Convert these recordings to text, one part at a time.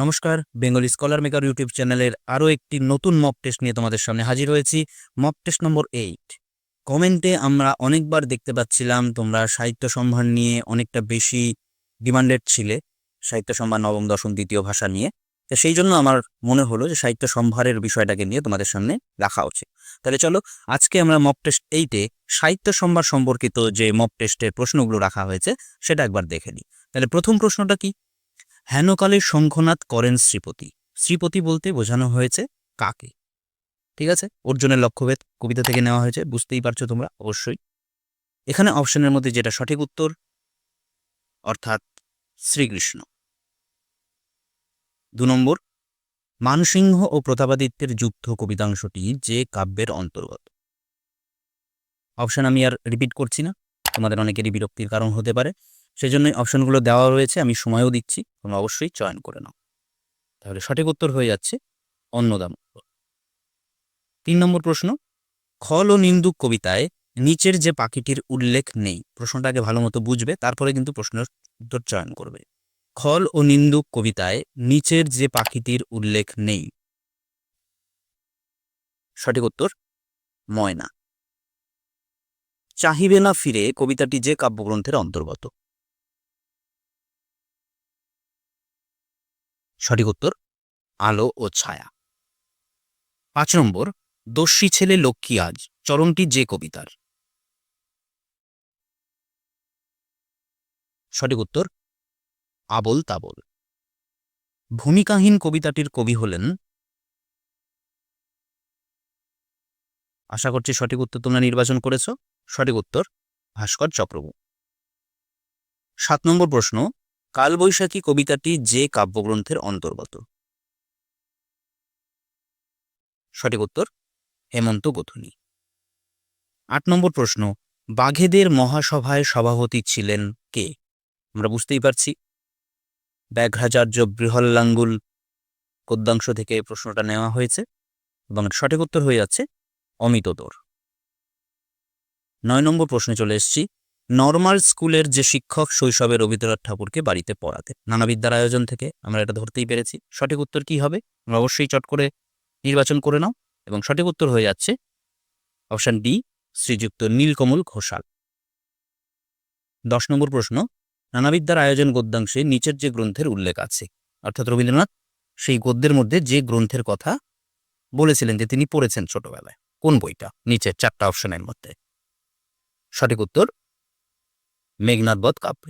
নমস্কার, Bengali scholar maker YouTube চ্যানেলের আরও একটি নতুন মক টেস্ট নিয়ে তোমাদের সামনে হাজির হয়েছি। মক টেস্ট নম্বর এইট কমেন্টে আমরা অনেকবার দেখতে পাচ্ছিলাম তোমরা সাহিত্য সম্ভার নিয়ে অনেকটা বেশি ডিমান্ডেড ছিলে, সাহিত্য সম্ভার নবম, দশম, দ্বিতীয় ভাষা নিয়ে। তো সেই জন্য আমার মনে হলো যে সাহিত্য সম্ভারের বিষয়টাকে নিয়ে তোমাদের সামনে রাখা উচিত। তাহলে চলো, আজকে আমরা মক টেস্ট এইটে সাহিত্য সম্ভার সম্পর্কিত যে মক টেস্টের প্রশ্নগুলো রাখা হয়েছে, সেটা একবার দেখে নিই। তাহলে প্রথম প্রশ্নটা কি? হেনকালে শঙ্খনাথ করেন শ্রীপতি। শ্রীপতি বলতে বোঝানো হয়েছে কাকে। ঠিক আছে? অর্জুনের লক্ষ্যভেদ কবিতা থেকে নেওয়া হয়েছে, বুঝতেই পারছ তোমরা, অবশ্যই। এখানে অপশনের মধ্যে যেটা সঠিক উত্তর, অর্থাৎ শ্রীকৃষ্ণ। দু নম্বর, মানসিংহ ও প্রতাপাদিত্যের যুদ্ধ কবিতাংশটি যে কাব্যের অন্তর্গত। অপশন আমি আর রিপিট করছি না, তোমাদের অনেকেরই বিরক্তির কারণ হতে পারে। সেজন্যই অপশনগুলো দেওয়া রয়েছে, আমি সময়ও দিচ্ছি, তোমরা অবশ্যই চয়ন করে নাও। তাহলে সঠিক উত্তর হয়ে যাচ্ছে অন্নদাম তিন নম্বর প্রশ্ন, খল ও নিন্দুক কবিতায় নিচের যে পাখিটির উল্লেখ নেই প্রশ্নটাকে ভালো মতো বুঝবে, তারপরে কিন্তু প্রশ্নের উত্তর চয়ন করবে। খল ও নিন্দুক কবিতায় নিচের যে পাখিটির উল্লেখ নেই। সঠিক উত্তর, ময়না। চাহিবে না ফিরে কবিতাটি যে কাব্যগ্রন্থের অন্তর্গত। সঠিক উত্তর, আলো ও ছায়া। পাঁচ নম্বর, দস্যি ছেলে লক্ষ্মী আজ, চরণটি যে কবিতার? সঠিক উত্তর, আবল তাবল। ভূমিকাহীন কবিতাটির কবি হলেন আশা করছি সঠিক উত্তর তোমরা নির্বাচন করেছ। সঠিক উত্তর, ভাস্কর চক্রবর্তী। সাত নম্বর প্রশ্ন কালবৈশাখী কবিতাটি যে কাব্যগ্রন্থের অন্তর্গত। সঠিক উত্তর, হেমন্ত গোধনী আট নম্বর প্রশ্ন, বাঘেদের মহাসভায় সভাপতি ছিলেন কে? আমরা বুঝতেই পারছি। ব্যাঘ্রাচার্য বৃহল্লাঙ্গুল গদ্যাংশ থেকে প্রশ্নটা নেওয়া হয়েছে এবং সঠিক উত্তর হয়ে যাচ্ছে অমিতদর। নয় নম্বর প্রশ্নে চলে এসেছি নর্মাল স্কুলের যে শিক্ষক শৈশবে রবীন্দ্রনাথ ঠাকুরকে বাড়িতে পড়াতেন। নানাবিদ্যার আয়োজন থেকে আমরা এটা ধরতেই পেরেছি। সঠিক উত্তর কি হবে? অবশ্যই চট করে নির্বাচন করে নাও এবং সঠিক উত্তর হয়ে যাচ্ছে অপশান ডি, শ্রীযুক্ত নীলকমল ঘোষাল। দশ নম্বর প্রশ্ন নানাবিদ্যার আয়োজন গদ্যাংশে নিচের যে গ্রন্থের উল্লেখ আছে, অর্থাৎ রবীন্দ্রনাথ, সেই গদ্যের মধ্যে যে গ্রন্থের কথা বলেছিলেন যে তিনি পড়েছেন ছোটবেলায়, কোন বইটা? নিচের চারটা অপশনের মধ্যে। সঠিক উত্তর মেঘনাথবধ কাব্য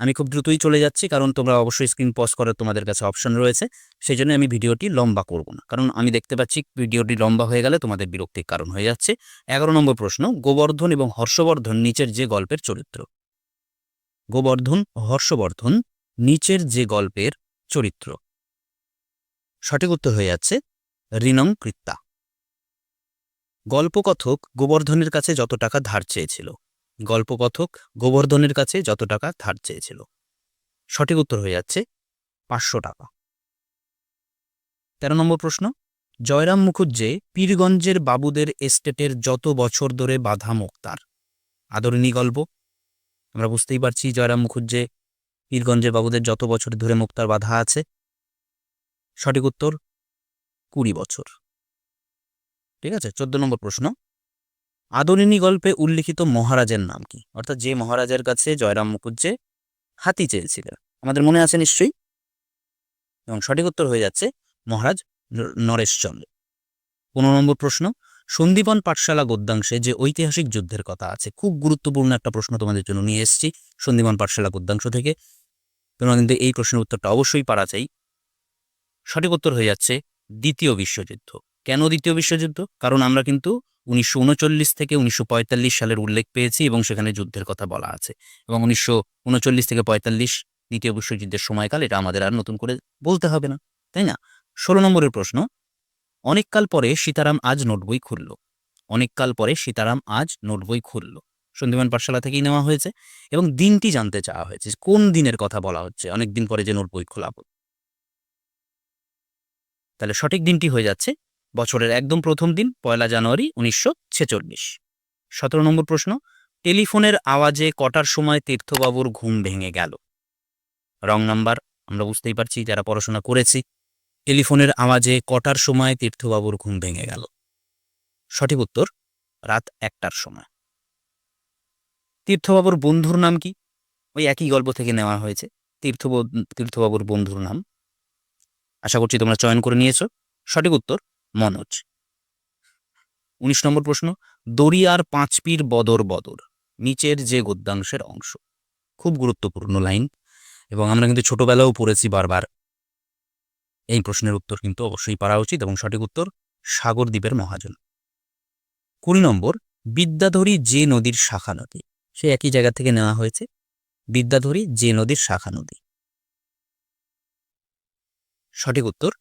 আমি খুব দ্রুতই চলে যাচ্ছি, কারণ তোমরা অবশ্যই স্ক্রিন পজ করার তোমাদের কাছে অপশন রয়েছে। সেই জন্য আমি ভিডিওটি লম্বা করব না, কারণ আমি দেখতে পাচ্ছি ভিডিওটি লম্বা হয়ে গেলে তোমাদের বিরক্তির কারণ হয়ে যাচ্ছে। এগারো নম্বর প্রশ্ন, গোবর্ধন এবং হর্ষবর্ধন নিচের যে গল্পের চরিত্র? গোবর্ধন, হর্ষবর্ধন নিচের যে গল্পের চরিত্র? সঠিক উত্তর হয়ে যাচ্ছে, ঋণং কৃত্তা। গল্পকথক গোবর্ধনের কাছে যত টাকা ধার চেয়েছিল গল্পকথক গোবর্ধনের কাছে যত টাকা ধার চেয়েছিল। সঠিক উত্তর হয়ে যাচ্ছে পাঁচশো টাকা। তেরো নম্বর প্রশ্ন, জয়রাম মুখুজ্জে পীরগঞ্জের বাবুদের এস্টেটের যত বছর ধরে বাধা মুক্তার আদরিণী গল্প। আমরা বুঝতেই পারছি জয়রাম মুখুজ্জে পীরগঞ্জের বাবুদের যত বছর ধরে মুক্তার বাধা আছে। সঠিক উত্তর, কুড়ি বছর। ঠিক আছে, চোদ্দ নম্বর প্রশ্ন আদরিণী গল্পে উল্লিখিত মহারাজের নাম কি? অর্থাৎ যে মহারাজের কাছে জয়রাম মুখুজ্জে হাতি চেয়েছিলেন। আমাদের মনে আছে নিশ্চয়ই? এবং সঠিক উত্তর হয়ে যাচ্ছে মহারাজ নরেশচন্দ্র। পনেরো নম্বর প্রশ্ন, সন্দীপন পাঠশালা গদ্যাংশে যে ঐতিহাসিক যুদ্ধের কথা আছে, খুব গুরুত্বপূর্ণ একটা প্রশ্ন তোমাদের জন্য নিয়ে এসেছি সন্দীপন পাঠশালা গদ্যাংশ থেকে। তোমরা কিন্তু এই প্রশ্নের উত্তরটা অবশ্যই পারা চাই। সঠিক উত্তর হয়ে যাচ্ছে দ্বিতীয় বিশ্বযুদ্ধ। কেন দ্বিতীয় বিশ্বযুদ্ধ? কারণ আমরা কিন্তু উনিশশো উনচল্লিশ থেকে উনিশশো পঁয়তাল্লিশ সালের উল্লেখ পেয়েছি এবং সেখানে যুদ্ধের কথা বলা আছে। এবং উনিশশো উনচল্লিশ থেকে পঁয়তাল্লিশ দ্বিতীয় বিশ্বযুদ্ধের সময়কাল এটা আমাদের আর নতুন করে বলতে হবে না, তাই না? ষোলো নম্বরের প্রশ্ন অনেককাল পরে সীতারাম আজ নোট বই খুলল অনেককাল পরে সীতারাম আজ নোট বই খুলল। সন্ধিমান পাঠশালা থেকেই নেওয়া হয়েছে এবং দিনটি জানতে চাওয়া হয়েছে কোন দিনের কথা বলা হচ্ছে, অনেক দিন পরে যে নোট বই খোলা। তাহলে সঠিক দিনটি হয়ে যাচ্ছে বছরের একদম প্রথম দিন, পয়লা জানুয়ারি উনিশশো ছেচল্লিশ। সতেরো নম্বর প্রশ্ন, টেলিফোনের আওয়াজে কটার সময় তীর্থবাবুর ঘুম ভেঙে গেল? রং নাম্বার, আমরা বুঝতেই পারছি, যারা পড়াশোনা করেছি, টেলিফোনের আওয়াজে কটার সময় তীর্থবাবুর ঘুম ভেঙে গেল? সঠিক উত্তর, রাত একটার সময়। তীর্থবাবুর বন্ধুর নাম কি? ওই একই গল্প থেকে নেওয়া হয়েছে। তীর্থ তীর্থবাবুর বন্ধুর নাম। আশা করছি তোমরা চয়ন করে নিয়েছো। সঠিক উত্তর মনোজ। উনিশ নম্বর প্রশ্ন দরিয়ার পাঁচপির বদর বদর, নিচের যে গদ্যাংশের অংশ। খুব গুরুত্বপূর্ণ লাইন, এবং আমরা কিন্তু ছোটবেলাও পড়েছি বারবার। এই প্রশ্নের উত্তর কিন্তু অবশ্যই পারা উচিত এবং সঠিক উত্তর সাগর দ্বীপের মহাজন। কুড়ি নম্বর, বিদ্যাধরী যে নদীর শাখা নদী, সে একই জায়গা থেকে নেওয়া হয়েছে। বিদ্যাধরী যে নদীর শাখা নদী। সঠিক উত্তর,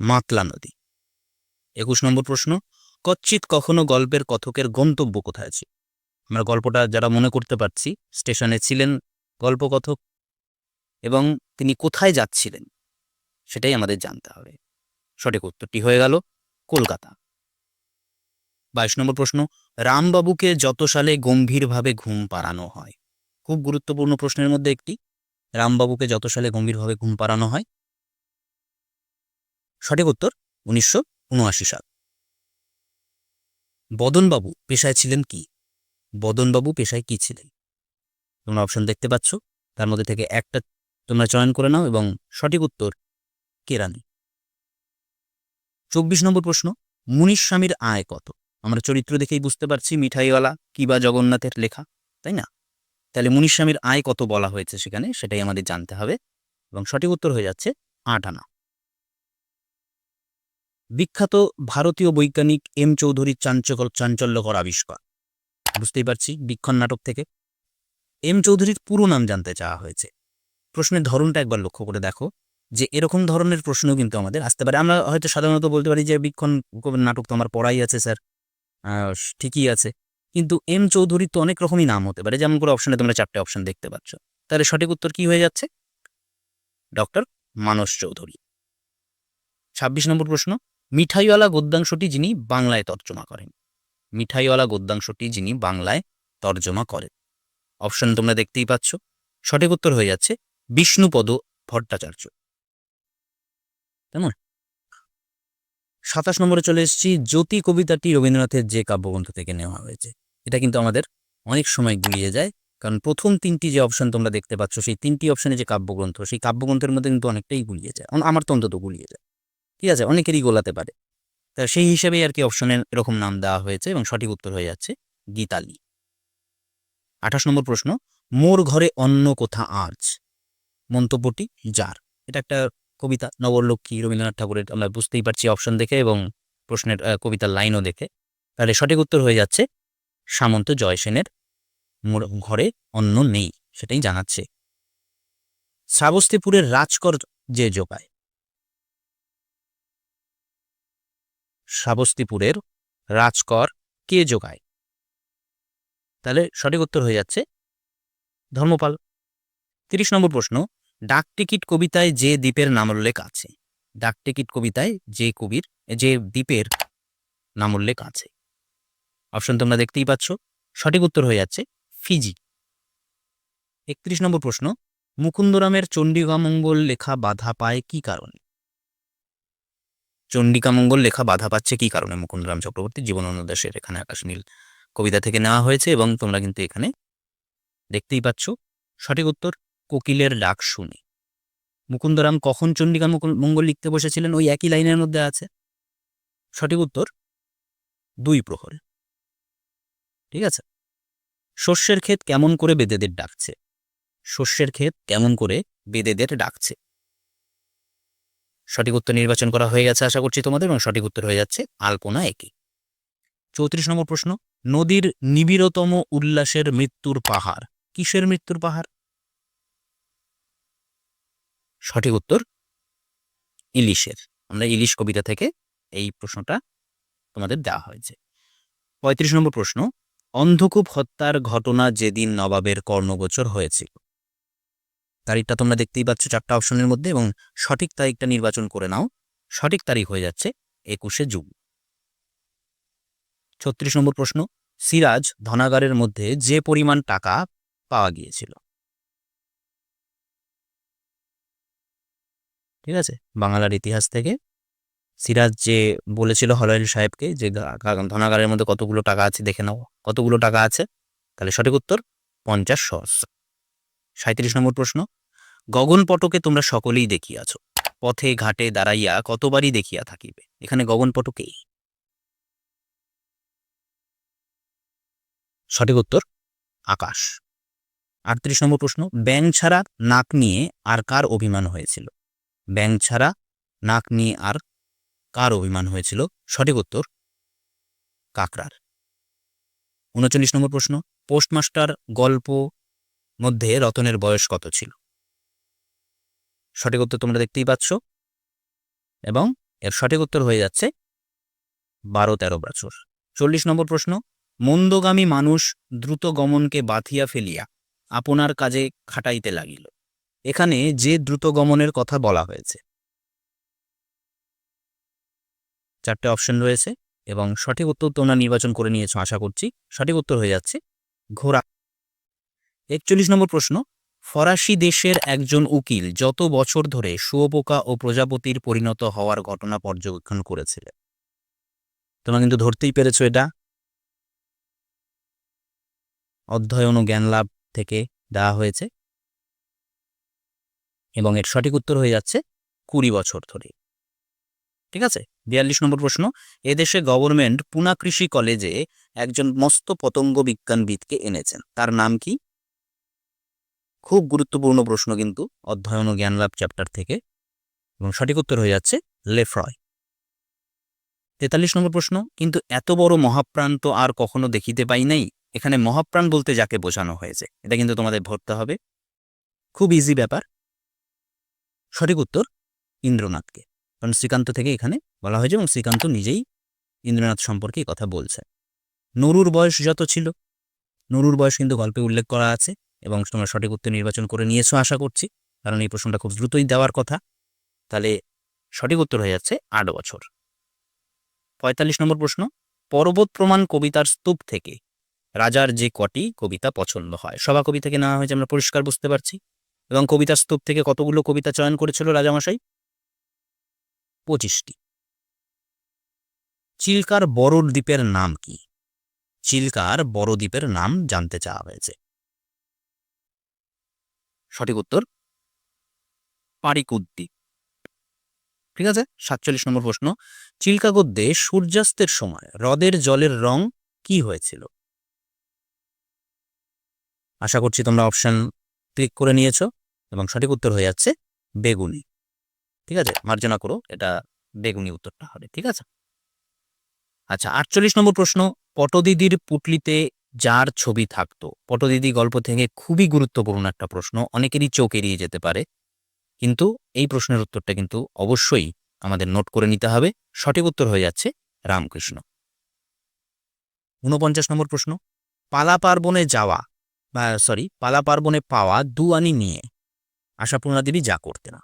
মাতলা নদী। একুশ নম্বর প্রশ্ন, কচ্ছিত কখনো গল্পের কথকের গন্তব্য কোথায় ছিল আমরা গল্পটা যারা মনে করতে পারছি, স্টেশনে ছিলেন গল্পকথক এবং তিনি কোথায় যাচ্ছিলেন, সেটাই আমাদের জানতে হবে। সঠিক উত্তরটি হয়ে গেল কলকাতা। বাইশ নম্বর প্রশ্ন, রামবাবুকে যত সালে গম্ভীরভাবে ঘুম পাড়ানো হয়? খুব গুরুত্বপূর্ণ প্রশ্নের মধ্যে একটি। রামবাবুকে যত সালে গম্ভীরভাবে ঘুম পাড়ানো হয়? সঠিক উত্তর, উনিশশো উনআশি সাল। বদনবাবু পেশায় ছিলেন কি? বদনবাবু পেশায় কি ছিলেন? তোমরা অপশন দেখতে পাচ্ছ। তার মধ্যে থেকে একটা তোমরা চয়ন করে নাও এবং সঠিক উত্তর কেরানি চব্বিশ নম্বর প্রশ্ন মুনিশ স্বামীর আয় কত? আমরা চরিত্র দেখেই বুঝতে পারছি মিঠাইওয়ালা কি বা জগন্নাথের লেখা, তাই না? তাহলে মুনিশ স্বামীর আয় কত বলা হয়েছে সেখানে সেটাই আমাদের জানতে হবে এবং সঠিক উত্তর হয়ে যাচ্ছে আট আনা। বিখ্যাত ভারতীয় বৈজ্ঞানিক এম চৌধুরীর চাঞ্চকর চাঞ্চল্যকর আবিষ্কার। বুঝতেই পারছি বিক্ষণ নাটক থেকে। এম চৌধুরীর পুরো নাম জানতে চাওয়া হয়েছে। প্রশ্নের ধরনটা একবার লক্ষ্য করে দেখো যে এরকম ধরনের প্রশ্ন কিন্তু আমাদের আসতে পারে। আমরা হয়তো সাধারণত বলতে পারি যে বিক্ষণ নাটক তো আমার পড়াই আছে, স্যার। ঠিকই আছে। কিন্তু এম চৌধুরীর তো অনেক রকমই নাম হতে পারে। যেমন করে অপশনে তোমরা চারটে অপশন দেখতে পাচ্ছ। তাহলে সঠিক উত্তর কি হয়ে যাচ্ছে? ডক্টর মানস চৌধুরী। ছাব্বিশ নম্বর প্রশ্ন। মিঠাইওয়ালা গদ্যাংশটি যিনি বাংলায় তর্জমা করেন। মিঠাইওয়ালা গদ্যাংশটি যিনি বাংলায় তর্জমা করেন। অপশন তোমরা দেখতেই পাচ্ছ। সঠিক উত্তর হয়ে যাচ্ছে বিষ্ণুপদ ভট্টাচার্য। কেমন? সাতাশ নম্বরে চলে এসেছি। জ্যোতি কবিতাটি রবীন্দ্রনাথের যে কাব্যগ্রন্থ থেকে নেওয়া হয়েছে। এটা কিন্তু আমাদের অনেক সময় গুলিয়ে যায়। কারণ প্রথম তিনটি যে অপশন তোমরা দেখতে পাচ্ছ, সেই তিনটি অপশনে যে কাব্যগ্রন্থ, সেই কাব্যগ্রন্থের মধ্যে কিন্তু অনেকটাই গুলিয়ে যায়। আম- আমার তো অন্তত গুলিয়ে যায়। ঠিক আছে? অনেকেরই গোলাতে পারে। তা সেই হিসাবেই আর কি অপশনের এরকম নাম দেওয়া হয়েছে এবং সঠিক উত্তর হয়ে যাচ্ছে গীতালি। আঠাশ নম্বর প্রশ্ন, মোর ঘরে অন্য কোথা আজ? মন্তব্যটি যার। এটা একটা কবিতা নবলক্ষ্মী রবীন্দ্রনাথ ঠাকুরের, আমরা বুঝতেই পারছি অপশন দেখে এবং প্রশ্নের কবিতার লাইনও দেখে। তাহলে সঠিক উত্তর হয়ে যাচ্ছে সামন্ত জয়সেনের মোর ঘরে অন্য নেই। সেটাই জানাচ্ছে। শ্রাবস্তিপুরের রাজকর যে যোগায় শ্রাবস্তিপুরের রাজকর কে যোগায়? তাহলে সঠিক উত্তর হয়ে যাচ্ছে ধর্মপাল। তিরিশ নম্বর প্রশ্ন ডাক টিকিট কবিতায় যে দ্বীপের নাম উল্লেখ আছে। ডাক টিকিট কবিতায় যে কবির, যে দ্বীপের নাম উল্লেখ আছে। অপশন তোমরা দেখতেই পাচ্ছ, সঠিক উত্তর হয়ে যাচ্ছে ফিজি। একত্রিশ নম্বর প্রশ্ন, মুকুন্দরামের চণ্ডীগামঙ্গল লেখা বাধা পায় কি কারণে? চণ্ডিকামঙ্গল লেখা বাধা পাচ্ছে কি কারণে? মুকুন্দরাম চক্রবর্তী জীবনানন্দাসের এখানে আকাশ নীল কবিতা থেকে নেওয়া হয়েছে এবং তোমরা কিন্তু এখানে দেখতেই পাচ্ছ। সঠিক উত্তর, কোকিলের ডাক শুনি। মুকুন্দরাম কখন চণ্ডিকা মঙ্গল লিখতে বসেছিলেন? ওই একই লাইনের মধ্যে আছে। সঠিক উত্তর, দুই প্রহর। ঠিক আছে? শস্যের ক্ষেত কেমন করে বেদেদের ডাকছে? শস্যের ক্ষেত কেমন করে বেদেদের ডাকছে? সঠিক উত্তর নির্বাচন করা হয়ে গেছে আশা করছি তোমাদের এবং সঠিক উত্তর হয়ে যাচ্ছে আলপনা একই। চৌত্রিশ নম্বর প্রশ্ন, নদীর নিবিড়তম উল্লাসের মৃত্যুর পাহাড়, কিসের মৃত্যুর পাহাড়? সঠিক উত্তর ইলিশের। আমরা ইলিশ কবিতা থেকে এই প্রশ্নটা তোমাদের দেওয়া হয়েছে। পঁয়ত্রিশ নম্বর প্রশ্ন, অন্ধকূপ হত্যার ঘটনা যেদিন নবাবের কর্ণগোচর হয়েছিল। তারিখটা তোমরা দেখতেই পাচ্ছ চারটা অপশনের মধ্যে এবং সঠিক তারিখটা নির্বাচন করে নাও। সঠিক তারিখ হয়ে যাচ্ছে একুশে জুন। ছত্রিশ নম্বর প্রশ্ন, সিরাজ ধনাগারের মধ্যে যে পরিমাণ টাকা পাওয়া গিয়েছিল? ঠিক আছে? বাংলার ইতিহাস থেকে সিরাজ যে বলেছিল হলাইল সাহেবকে যে ধনাগারের মধ্যে কতগুলো টাকা আছে দেখে নাও। কতগুলো টাকা আছে? তাহলে সঠিক উত্তর, পঞ্চাশ সহস্র। সাঁত্রিশ নম্বর প্রশ্ন। গগনপটকে তোমরা সকলেই দেখিয়াছ, পথে ঘাটে দাঁড়াইয়া কতবারই দেখিয়া থাকিবে। এখানে গগন গগনপটকেই সঠিক উত্তর, আকাশ। আটত্রিশ নম্বর প্রশ্ন, ব্যাং ছাড়া নাক নিয়ে আর কার অভিমান হয়েছিল? ব্যাং ছাড়া নাক নিয়ে আর কার অভিমান হয়েছিল? সঠিক উত্তর, কাকরার। উনচল্লিশ নম্বর প্রশ্ন, পোস্টমাস্টার গল্প মধ্যে রতনের বয়স কত ছিল? সঠিক উত্তর তোমরা দেখতেই পাচ্ছ। এবং এর সঠিক উত্তর হয়ে যাচ্ছে বারো তেরো বছর। চল্লিশ নম্বর প্রশ্ন, মন্দগামী মানুষ দ্রুত গমনকে বাথিয়া ফেলিয়া আপনার কাজে খাটাইতে লাগিল। এখানে যে দ্রুত গমনের কথা বলা হয়েছে। চারটে অপশন রয়েছে এবং সঠিক উত্তর তোমরা নির্বাচন করে নিয়েছো, আশা করছি। সঠিক উত্তর হয়ে যাচ্ছে ঘোড়া। একচল্লিশ নম্বর প্রশ্ন, ফরাসি দেশের একজন উকিল যত বছর ধরে শুয়োপোকা ও প্রজাপতির পরিণত হওয়ার ঘটনা পর্যবেক্ষণ করেছিলেন। তোমরা কিন্তু ধরতেই পেরেছ এটা। অধ্যয়ন ও জ্ঞান লাভ থেকে দেওয়া হয়েছে। এবং এর সঠিক উত্তর হয়ে যাচ্ছে কুড়ি বছর ধরে। ঠিক আছে? বিয়াল্লিশ নম্বর প্রশ্ন, এদেশে গভর্নমেন্ট পুনা কৃষি কলেজে একজন মস্ত পতঙ্গ বিজ্ঞানবিদকে এনেছেন। তার নাম কি? খুব গুরুত্বপূর্ণ প্রশ্ন কিন্তু অধ্যয়ন ও জ্ঞান লাভ চ্যাপ্টার থেকে এবং সঠিক উত্তর হয়ে যাচ্ছে লেফ্রয় তেতাল্লিশ নম্বর প্রশ্ন, কিন্তু এত বড় মহাপ্রাণ তো আর কখনো দেখিতে পাই নাই। এখানে মহাপ্রাণ বলতে যাকে বোঝানো হয়েছে, এটা কিন্তু তোমাদের ভরতে হবে। খুব ইজি ব্যাপার। সঠিক উত্তর ইন্দ্রনাথকে, কারণ শ্রীকান্ত থেকে এখানে বলা হয়েছে এবং শ্রীকান্ত নিজেই ইন্দ্রনাথ সম্পর্কে কথা বলছে। নরুর বয়স যত ছিল, নরুর বয়স কিন্তু গল্পে উল্লেখ করা আছে। এবং তোমরা সঠিক উত্তর নির্বাচন করে নিয়েছো, আশা করছি। কারণ এই প্রশ্নটা খুব দ্রুতই দেওয়ার কথা। তাহলে সঠিক উত্তর হয়ে যাচ্ছে আট বছর। পঁয়তাল্লিশ নম্বর প্রশ্ন, পর্বত প্রমাণ কবিতার স্তূপ থেকে রাজার যে কটি কবিতা পছন্দ হয়? সভা কবি থেকে নেওয়া হয়েছে, আমরা পরিষ্কার বুঝতে পারছি। এবং কবিতার স্তূপ থেকে কতগুলো কবিতা চয়ন করেছিল রাজামশাই? পঁচিশটি। চিল্কার বড় দ্বীপের নাম কি? চিল্কার বড় দ্বীপের নাম জানতে চাওয়া হয়েছে। সঠিক উত্তর? পারিকুদ্বীপ ঠিক আছে? সাতচল্লিশ নম্বর প্রশ্ন। চিল্কা গদ্যে সূর্যাস্তের সময় হ্রদের জলের রং কি হয়েছিল? আশা করছি তোমরা অপশন ক্লিক করে নিয়েছো এবং সঠিক উত্তর হয়ে যাচ্ছে বেগুনি। ঠিক আছে? মার্জনা করো, এটা বেগুনি উত্তরটা হবে। ঠিক আছে? আচ্ছা আটচল্লিশ নম্বর প্রশ্ন, পটদিদির পুটলিতে যার ছবি থাকতো। পটদিদি গল্প থেকে খুবই গুরুত্বপূর্ণ একটা প্রশ্ন অনেকেরই চোখ এড়িয়ে যেতে পারে। কিন্তু এই প্রশ্নের উত্তরটা কিন্তু অবশ্যই আমাদের নোট করে নিতে হবে। সঠিক উত্তর হয়ে যাচ্ছে রামকৃষ্ণ। ঊনপঞ্চাশ নম্বর প্রশ্ন। পালা পার্বণে যাওয়া বা সরি পালা পার্বণে পাওয়া দুয়ানি নিয়ে আশাপূর্ণা দেবী যা করতে না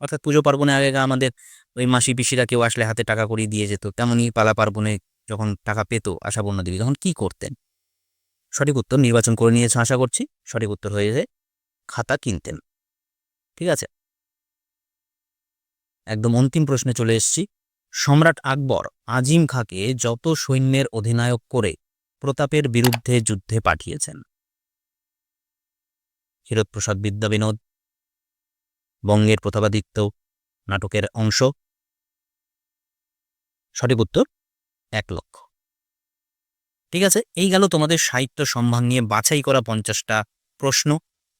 অর্থাৎ পুজো পার্বণে আগে আমাদের ওই মাসি পিসিরা কেউ আসলে হাতে টাকা করিয়ে দিয়ে যেত তেমনই পালা পার্বণে যখন টাকা পেত আশাপূর্ণা দেবী, তখন কি করতেন? সঠিক উত্তর নির্বাচন করে নিয়েছে আশা করছি। সঠিক উত্তর হয়ে খাতা কিনতেন। ঠিক আছে? একদম অন্তিম প্রশ্নে চলে এসেছি। সম্রাট আকবর আজিম খাঁকে যত সৈন্যের অধিনায়ক করে প্রতাপের বিরুদ্ধে যুদ্ধে পাঠিয়েছেন। ক্ষীরোদপ্রসাদ বিদ্যা বিনোদ, বঙ্গের প্রতাপাদিত্য নাটকের অংশ। সঠিক উত্তর? এক লক্ষ। ঠিক আছে, এই গেল তোমাদের সাহিত্য সম্ভাগ নিয়ে বাছাই করা পঞ্চাশটা প্রশ্ন।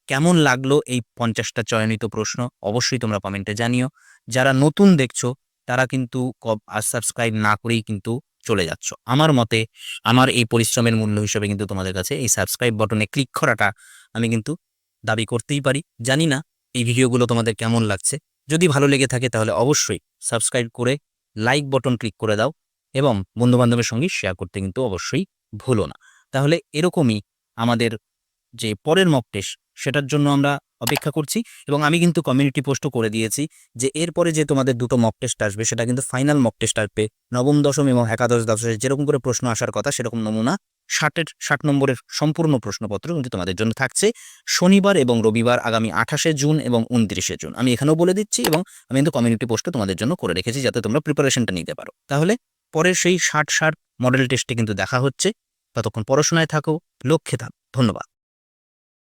কেমন লাগল এই পঞ্চাশটা চয়নিত প্রশ্ন? অবশ্যই তোমরা কমেন্টে জানিও। যারা নতুন দেখছ, তারা কিন্তু সাবস্ক্রাইব না করেই কিন্তু চলে যাচ্ছ। আমার মতে, আমার এই পরিশ্রমের মূল্য হিসেবে কিন্তু তোমাদের কাছে এই সাবস্ক্রাইব বটনে ক্লিক করাটা আমি কিন্তু দাবি করতেই পারি। জানি না এই ভিডিওগুলো তোমাদের কেমন লাগছে। যদি ভালো লেগে থাকে তাহলে অবশ্যই সাবস্ক্রাইব করে লাইক বটন ক্লিক করে দাও। এবং বন্ধুবান্ধবের সঙ্গে শেয়ার করতে কিন্তু অবশ্যই ভুলো না। তাহলে এরকমই আমাদের যে পরের মক টেস্ট সেটার জন্য আমরা অপেক্ষা করছি এবং আমি কিন্তু কমিউনিটি পোস্টও করে দিয়েছি যে এরপরে যে তোমাদের দুটো মক টেস্ট আসবে, সেটা কিন্তু ফাইনাল মক টেস্ট আসবে। নবম, দশম এবং একাদশ দশমের যেরকম করে প্রশ্ন আসার কথা, সেরকম নমুনা ষাটের, ষাট নম্বরের সম্পূর্ণ প্রশ্নপত্র কিন্তু তোমাদের জন্য থাকছে। শনিবার এবং রবিবার আগামী আঠাশে জুন এবং উনত্রিশে জুন। আমি এখানেও বলে দিচ্ছি এবং আমি কিন্তু কমিউনিটি পোস্টও তোমাদের জন্য করে রেখেছি যাতে তোমরা প্রিপারেশনটা নিতে পারো। তাহলে পরে সেই ষাট ষাট মডেল টেস্টে কিন্তু দেখা হচ্ছে। ততক্ষণ পড়াশোনায় থাকো, লক্ষ্যে থাক। ধন্যবাদ।